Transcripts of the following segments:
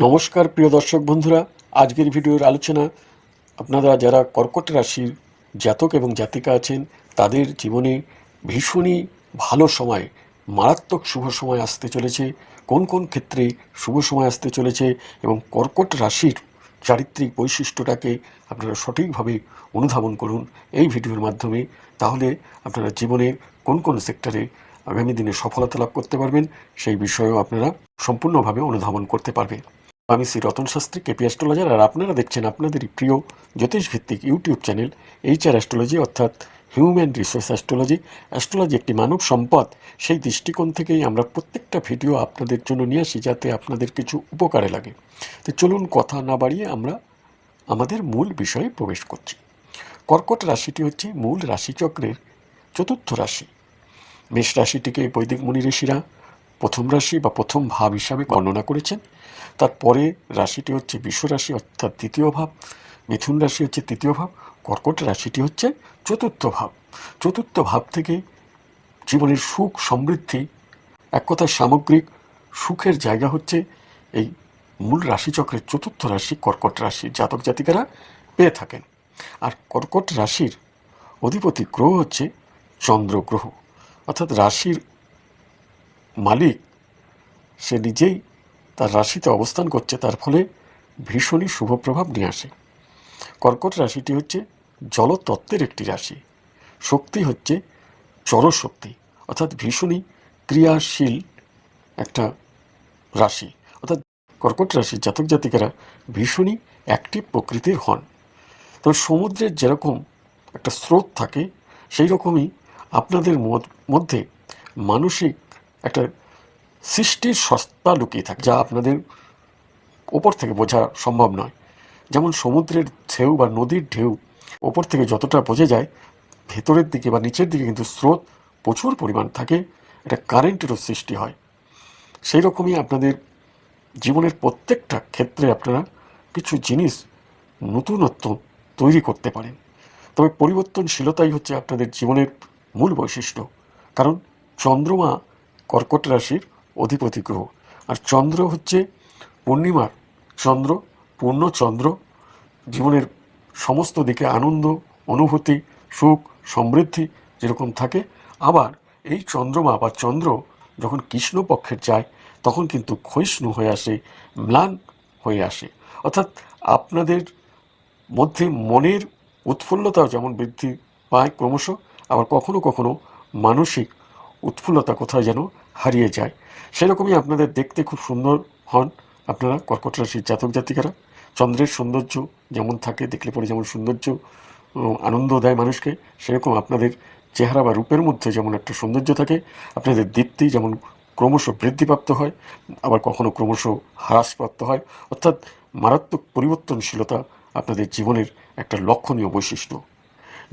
নমস্কার, প্রিয় দর্শক বন্ধুরা। আজকের ভিডিওর আলোচনা, আপনারা যারা কর্কট রাশির জাতক এবং জাতিকা আছেন, তাদের জীবনে ভীষণই ভালো সময়, মারাত্মক শুভ সময় আসতে চলেছে। কোন কোন ক্ষেত্রে শুভ সময় আসতে চলেছে এবং কর্কট রাশির চারিত্রিক বৈশিষ্ট্যটাকে আপনারা সঠিকভাবে অনুধাবন করুন এই ভিডিওর মাধ্যমে। তাহলে আপনারা জীবনের কোন কোন সেক্টরে আগামী দিনে সফলতা লাভ করতে পারবেন, সেই বিষয়েও আপনারা সম্পূর্ণভাবে অনুধাবন করতে পারবেন। আমি শ্রী রতন শাস্ত্রী, কেপি অ্যাস্ট্রোলজার, আর আপনারা দেখছেন আপনাদেরই প্রিয় জ্যোতিষ ভিত্তিক ইউটিউব চ্যানেল এইচআর অ্যাস্ট্রোলজি, অর্থাৎ হিউম্যান রিসোর্স অ্যাস্ট্রোলজি। অ্যাস্ট্রোলজি একটি মানব সম্পদ। সেই দৃষ্টিকোণ থেকেই আমরা প্রত্যেকটা ভিডিও আপনাদের জন্য নিয়ে আসি যাতে আপনাদের কিছু উপকারে লাগে। তো চলুন কথা না বাড়িয়ে আমরা আমাদের মূল বিষয়ে প্রবেশ করছি। কর্কট রাশিটি হচ্ছে মূল রাশিচক্রের চতুর্থ রাশি। মেষ রাশিটিকে বৈদিক মুনি ঋষিরা প্রথম রাশি বা প্রথম ভাব হিসাবে বর্ণনা করেছেন। তারপরে রাশিটি হচ্ছে বিশ্ব রাশি, অর্থাৎ দ্বিতীয় ভাব। মিথুন রাশি হচ্ছে তৃতীয় ভাব, কর্কট রাশিটি হচ্ছে চতুর্থ ভাব। চতুর্থ ভাব থেকে জীবনের সুখ, সমৃদ্ধি এক কথায় সামগ্রিক সুখের জায়গা হচ্ছে এই মূল রাশিচক্রের চতুর্থ রাশি, কর্কট রাশি, জাতক জাতিকারা পেয়ে থাকেন। আর কর্কট রাশির অধিপতি গ্রহ হচ্ছে চন্দ্র গ্রহ। অর্থাৎ রাশির মালিক সে নিজেই তার রাশিতে অবস্থান করছে, তার ফলে ভীষণই শুভ প্রভাব নিয়ে আসে। কর্কট রাশিটি হচ্ছে জলতত্ত্বের একটি রাশি। শক্তি হচ্ছে জড়শক্তি অর্থাৎ ভীষণই ক্রিয়াশীল একটা রাশি। অর্থাৎ কর্কট রাশির জাতক জাতিকারা ভীষণই অ্যাক্টিভ প্রকৃতির হন। তবে সমুদ্রের যেরকম একটা স্রোত থাকে সেই রকমই আপনাদের মধ্যে মানসিক একটা সৃষ্টির সস্তা লুকিয়ে থাকে, যা আপনাদের ওপর থেকে বোঝা সম্ভব নয়। যেমন সমুদ্রের ঢেউ বা নদীর ঢেউ ওপর থেকে যতটা বোঝা যায়, ভেতরের দিকে বা নিচের দিকে কিন্তু স্রোত প্রচুর পরিমাণ থাকে এটা কারেন্টেরও সৃষ্টি হয়। সেই রকমই আপনাদের জীবনের প্রত্যেকটা ক্ষেত্রে আপনারা কিছু জিনিস নতুনত্ব তৈরি করতে পারেন। তবে পরিবর্তনশীলতাই হচ্ছে আপনাদের জীবনের মূল বৈশিষ্ট্য। কারণ চন্দ্রমা কর্কট রাশির অধিপতি গ্রহ। আর চন্দ্র হচ্ছে পূর্ণিমার চন্দ্র, পূর্ণ চন্দ্র। জীবনের সমস্ত দিকে আনন্দ, অনুভূতি, সুখ, সমৃদ্ধি যেরকম থাকে। আবার এই চন্দ্রমা বা চন্দ্র যখন কৃষ্ণপক্ষের যায়, তখন কিন্তু ক্ষয়িষ্ণু হয়ে আসে, ম্লান হয়ে আসে। অর্থাৎ আপনাদের মধ্যে মনের উৎফুল্লতাও যেমন বৃদ্ধি পায় ক্রমশ, আবার কখনো কখনো মানসিক উৎফুল্লতা কোথায় যেন হারিয়ে যায়। সেরকমই আপনাদের দেখতে খুব সুন্দর হন আপনারা, কর্কট রাশির জাতক জাতিকারা। চন্দ্রের সৌন্দর্য যেমন থাকে, দেখলে পরে যেমন সৌন্দর্য আনন্দ দেয় মানুষকে, সেরকম আপনাদের চেহারা বা রূপের মধ্যে যেমন একটা সৌন্দর্য থাকে, আপনাদের দীপ্তি যেমন ক্রমশ বৃদ্ধিপ্রাপ্ত হয়, আবার কখনো ক্রমশ হ্রাসপ্রাপ্ত হয়। অর্থাৎ মারাত্মক পরিবর্তনশীলতা আপনাদের জীবনের একটা লক্ষণীয় বৈশিষ্ট্য।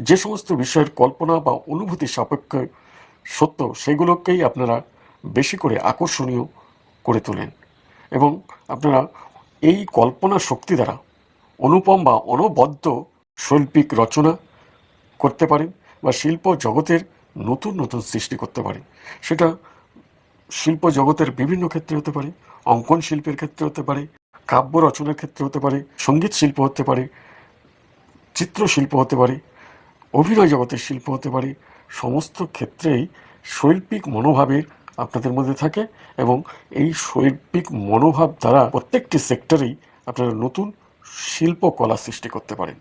যে সমস্ত বিষয়ের কল্পনা বা অনুভূতি সাপেক্ষ সত্য, সেগুলোকেই আপনারা বেশি করে আকর্ষণীয় করে তোলেন। এবং আপনারা এই কল্পনা শক্তি দ্বারা অনুপম বা অনবদ্য শৈল্পিক রচনা করতে পারেন বা শিল্প জগতের নতুন নতুন সৃষ্টি করতে পারেন। সেটা শিল্প জগতের বিভিন্ন ক্ষেত্রে হতে পারে, অঙ্কন শিল্পের ক্ষেত্রে হতে পারে, কাব্য রচনার ক্ষেত্রে হতে পারে, সংগীত শিল্প হতে পারে, চিত্রশিল্প হতে পারে, অভিনয় জগতের শিল্প হতে পারে সমস্ত ক্ষেত্রেই শৈল্পিক মনোভাবের আপনাদের মধ্যে থাকে এবং এই শৈল্পিক মনোভাব দ্বারা প্রত্যেকটি সেক্টরেই আপনারা নতুন শিল্পকলা সৃষ্টি করতে পারেন।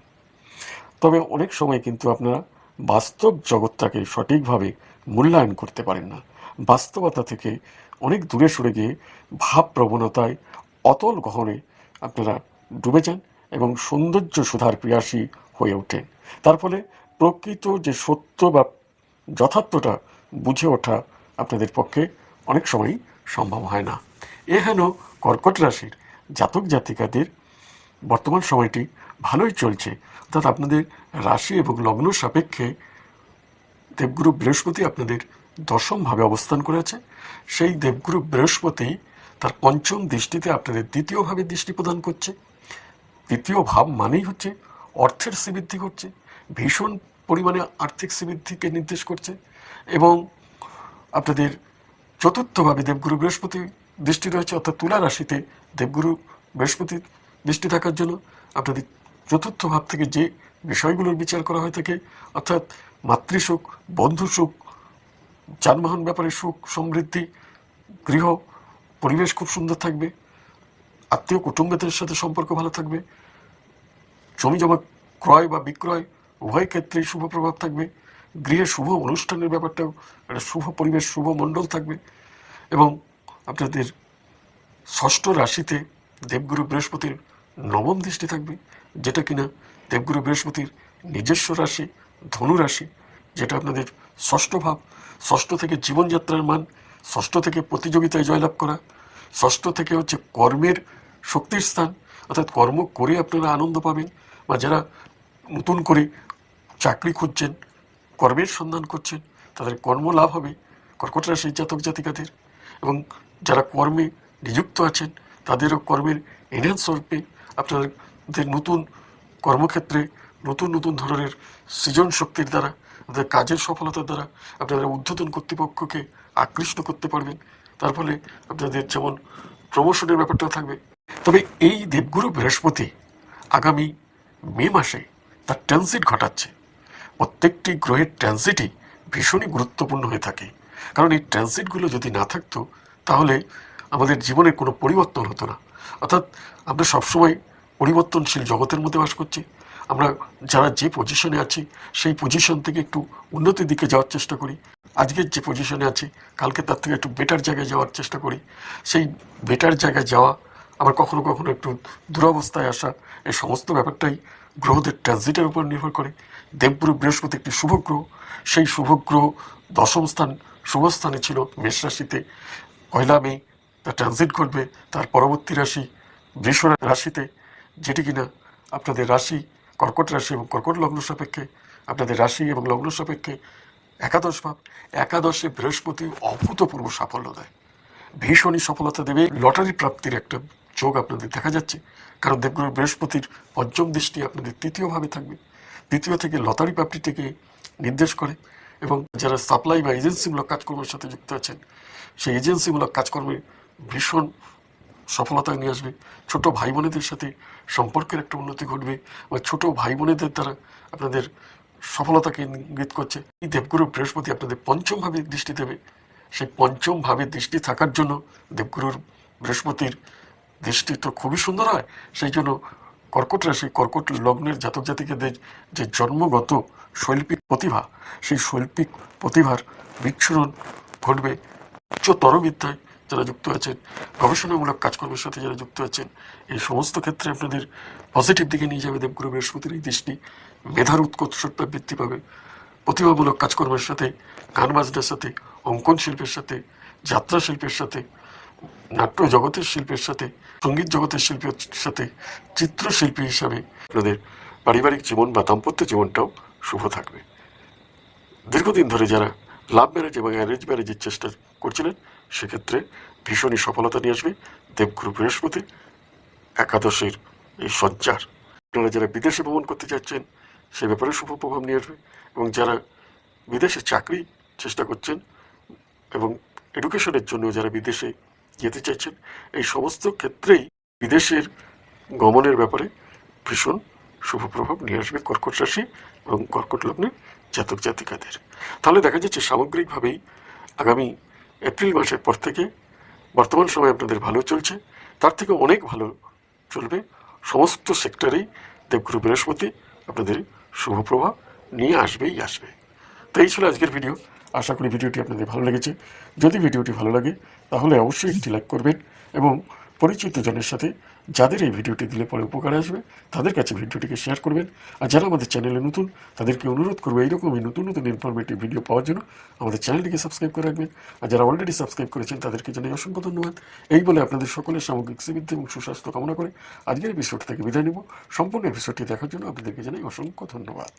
তবে অনেক সময় কিন্তু আপনারা বাস্তব জগৎটাকে সঠিকভাবে মূল্যায়ন করতে পারেন না। বাস্তবতা থেকে অনেক দূরে সরে গিয়ে ভাব প্রবণতায় অতল গহনে আপনারা ডুবে যান এবং সৌন্দর্য সুধার প্রিয়াসী হয়ে ওঠেন। তার ফলে প্রকৃত যে সত্য বা যথার্থটা বুঝে ওঠা আপনাদের পক্ষে অনেক সময় সম্ভব হয় না। এ হেন কর্কট রাশির জাতক জাতিকাদের বর্তমান সময়টি ভালোই চলছে। অর্থাৎ আপনাদের রাশি এবং লগ্ন সাপেক্ষে দেবগুরু বৃহস্পতি আপনাদের দশমভাবে অবস্থান করে আছে। সেই দেবগুরু বৃহস্পতি তার পঞ্চম দৃষ্টিতে আপনাদের দ্বিতীয়ভাবে দৃষ্টি প্রদান করছে। দ্বিতীয় ভাব মানেই হচ্ছে অর্থের শ্রীবৃদ্ধি করছে ভীষণ পরিমাণে আর্থিক শ্রীবৃদ্ধিকে নির্দেশ করছে এবং আপনাদের চতুর্থভাবে দেবগুরু বৃহস্পতি দৃষ্টি রয়েছে, অর্থাৎ তুলা রাশিতে দেবগুরু বৃহস্পতির দৃষ্টি থাকার জন্য আপনাদের চতুর্থ ভাব থেকে যে বিষয়গুলোর বিচার করা হয়ে থাকে, অর্থাৎ মাতৃসুখ বন্ধু সুখ যানবাহন ব্যাপারে সুখ, সমৃদ্ধি, গৃহ, পরিবেশ খুব সুন্দর থাকবে, আত্মীয় কুটুম্বদের সাথে সম্পর্ক ভালো থাকবে জমি জমা ক্রয় বা বিক্রয় উভয় ক্ষেত্রেই শুভ প্রভাব থাকবে। গৃহে শুভ অনুষ্ঠানের ব্যাপারটাও একটা শুভ পরিবেশ, শুভ মণ্ডল থাকবে এবং আপনাদের ষষ্ঠ রাশিতে দেবগুরু বৃহস্পতির নবম দৃষ্টি থাকবে, যেটা কিনা দেবগুরু বৃহস্পতির নিজস্ব রাশি, ধনু রাশি, যেটা আপনাদের ষষ্ঠ ভাব। ষষ্ঠ থেকে জীবনযাত্রার মান, ষষ্ঠ থেকে প্রতিযোগিতায় জয়লাভ করা, ষষ্ঠ থেকে হচ্ছে কর্মের শক্তির স্থান, অর্থাৎ কর্ম করে আপনারা আনন্দ পাবেন বা যারা নতুন করে চাকরি খুঁজছেন, কর্মের সন্ধান করছেন, তাদের কর্ম লাভ হবে কর্কট রাশির জাতক জাতিকাদের এবং যারা কর্মে নিযুক্ত আছেন, তাদেরও কর্মের এনহ্যান্স স্বরূপে আপনাদের নতুন কর্মক্ষেত্রে নতুন নতুন ধরনের সৃজন শক্তির দ্বারা, তাদের কাজের সফলতার দ্বারা আপনারা ঊর্ধ্বতন কর্তৃপক্ষকে আকৃষ্ট করতে পারবেন। তার ফলে আপনাদের যেমন প্রমোশনের ব্যাপারটাও থাকবে, তবে এই দেবগুরু বৃহস্পতি আগামী মে মাসে তার ট্রানজিট ঘটাচ্ছে। প্রত্যেকটি গ্রহের ট্রানজিটই ভীষণই গুরুত্বপূর্ণ হয়ে থাকে। কারণ এই ট্রানজিটগুলো যদি না থাকতো, তাহলে আমাদের জীবনের কোনো পরিবর্তন হতো না। অর্থাৎ আমরা সবসময় পরিবর্তনশীল জগতের মধ্যে বাস করছি। আমরা যারা যে পজিশনে আছি, সেই পজিশন থেকে একটু উন্নতির দিকে যাওয়ার চেষ্টা করি। আজকের যে পজিশনে আছি, কালকে তার থেকে একটু বেটার জায়গায় যাওয়ার চেষ্টা করি। সেই বেটার জায়গায় যাওয়া, আবার কখনো কখনো একটু দুরবস্থায় আসা, এই সমস্ত ব্যাপারটাই গ্রহদের ট্রানজিটের উপর নির্ভর করে। দেবগুরু বৃহস্পতি একটি শুভ গ্রহ সেই শুভ গ্রহ দশম স্থান শুভস্থানে ছিল মেষ রাশিতে। পয়লা মে তার ট্রানজিট ঘটবে তার পরবর্তী রাশি বৃষ রাশিতে, যেটি কিনা আপনাদের রাশি কর্কট রাশি এবং কর্কট লগ্ন সাপেক্ষে, আপনাদের রাশি এবং লগ্ন সাপেক্ষে একাদশ ভাব। একাদশে বৃহস্পতি অভূতপূর্ব সাফল্য দেয়। ভীষণই সফলতা দেবে লটারি প্রাপ্তির একটা যোগ আপনাদের দেখা যাচ্ছে। কারণ দেবগুরু বৃহস্পতির পঞ্চম দৃষ্টি আপনাদের তৃতীয়ভাবে থাকবে। দ্বিতীয় থেকে লটারি প্রাপ্তিটিকে নির্দেশ করে এবং যারা সাপ্লাই বা এজেন্সিমূলক কাজকর্মের সাথে যুক্ত আছেন, সেই এজেন্সিমূলক কাজকর্মে ভীষণ সফলতা নিয়ে আসবে। ছোট ভাই বোনেদের সাথে সম্পর্কের একটা উন্নতি ঘটবে বা ছোট ভাই বোনেদের দ্বারা আপনাদের সফলতাকে ইঙ্গিত করছে। এই দেবগুরু বৃহস্পতি আপনাদের পঞ্চমভাবে দৃষ্টি দেবে। সেই পঞ্চমভাবে দৃষ্টি থাকার জন্য দেবগুরুর বৃহস্পতির দৃষ্টি তো খুবই সুন্দর হয়। সেই জন্য কর্কট রাশি, কর্কট লগ্নের জাতক জাতিকাদের যে জন্মগত শৈল্পিক প্রতিভা, সেই শৈল্পিক প্রতিভার বিচ্ছুরণ ঘটবে উচ্চতর বিদ্যায় যারা যুক্ত আছেন, গবেষণামূলক কাজকর্মের সাথে যারা যুক্ত আছেন, এই সমস্ত ক্ষেত্রে আপনাদের পজিটিভ দিকে নিয়ে যাবে দেবগুরু বৃহস্পতির এই দৃষ্টি। মেধার উৎকর্ষতা বৃদ্ধি পাবে। প্রতিভামূলক কাজকর্মের সাথে, গান বাজনার সাথে, অঙ্কন শিল্পের সাথে, যাত্রা শিল্পের সাথে নাট্য জগতের শিল্পের সাথে, সংগীত জগতের শিল্পের সাথে, চিত্রশিল্পী হিসাবে আপনাদের পারিবারিক জীবন বা দাম্পত্য জীবনটাও শুভ থাকবে। দীর্ঘদিন ধরে যারা লাভ ম্যারেজ এবং অ্যারেঞ্জ ম্যারেজের চেষ্টা করছিলেন, সেক্ষেত্রে ভীষণই সফলতা নিয়ে আসবে দেবগুরু বৃহস্পতি একাদশের এই সঞ্চার। আপনারা যারা বিদেশে ভ্রমণ করতে যাচ্ছেন, সে ব্যাপারে শুভ প্রভাব নিয়ে আসবে এবং যারা বিদেশে চাকরি, চেষ্টা করছেন এবং এডুকেশনের জন্য যারা বিদেশে যেতে চাইছেন, এই সমস্ত ক্ষেত্রেই বিদেশের গমনের ব্যাপারে ভীষণ শুভ প্রভাব নিয়ে আসবে কর্কট রাশি এবং কর্কট লগ্নের জাতক জাতিকাদের। তাহলে দেখা যাচ্ছে সামগ্রিকভাবেই আগামী এপ্রিল মাসের পর থেকে বর্তমান সময় আপনাদের ভালো চলছে। তার থেকে অনেক ভালো চলবে সমস্ত সেক্টরেই দেবগুরু বৃহস্পতি আপনাদের শুভ প্রভাব নিয়ে আসবেই আসবে। তো এই ছিল আজকের ভিডিও। আশা করি ভিডিওটি আপনাদের ভালো লেগেছে। যদি ভিডিওটি ভালো লাগে তাহলে অবশ্যই একটি লাইক করবেন এবং পরিচিত জনের সাথে যাদের এই ভিডিওটি দিলে পরে উপকার আসবে, তাদের কাছে ভিডিওটিকে শেয়ার করবেন। আর যারা আমাদের চ্যানেলে নতুন, তাদেরকে অনুরোধ করব এইরকমই নতুন নতুন ইনফরমেটিভ ভিডিও পাওয়ার জন্য আমাদের চ্যানেলটিকে সাবস্ক্রাইব করে রাখবেন। আর যারা অলরেডি সাবস্ক্রাইব করেছেন, তাদেরকে জানাই অসংখ্য ধন্যবাদ। এই বলে আপনাদের সকলের সামগ্রিক শ্রীবৃদ্ধি এবং সুস্বাস্থ্য কামনা করে আজকের এপিসোড থেকে বিদায় নেব। সম্পূর্ণ এপিসোডটি দেখার জন্য আপনাদেরকে জানাই অসংখ্য ধন্যবাদ।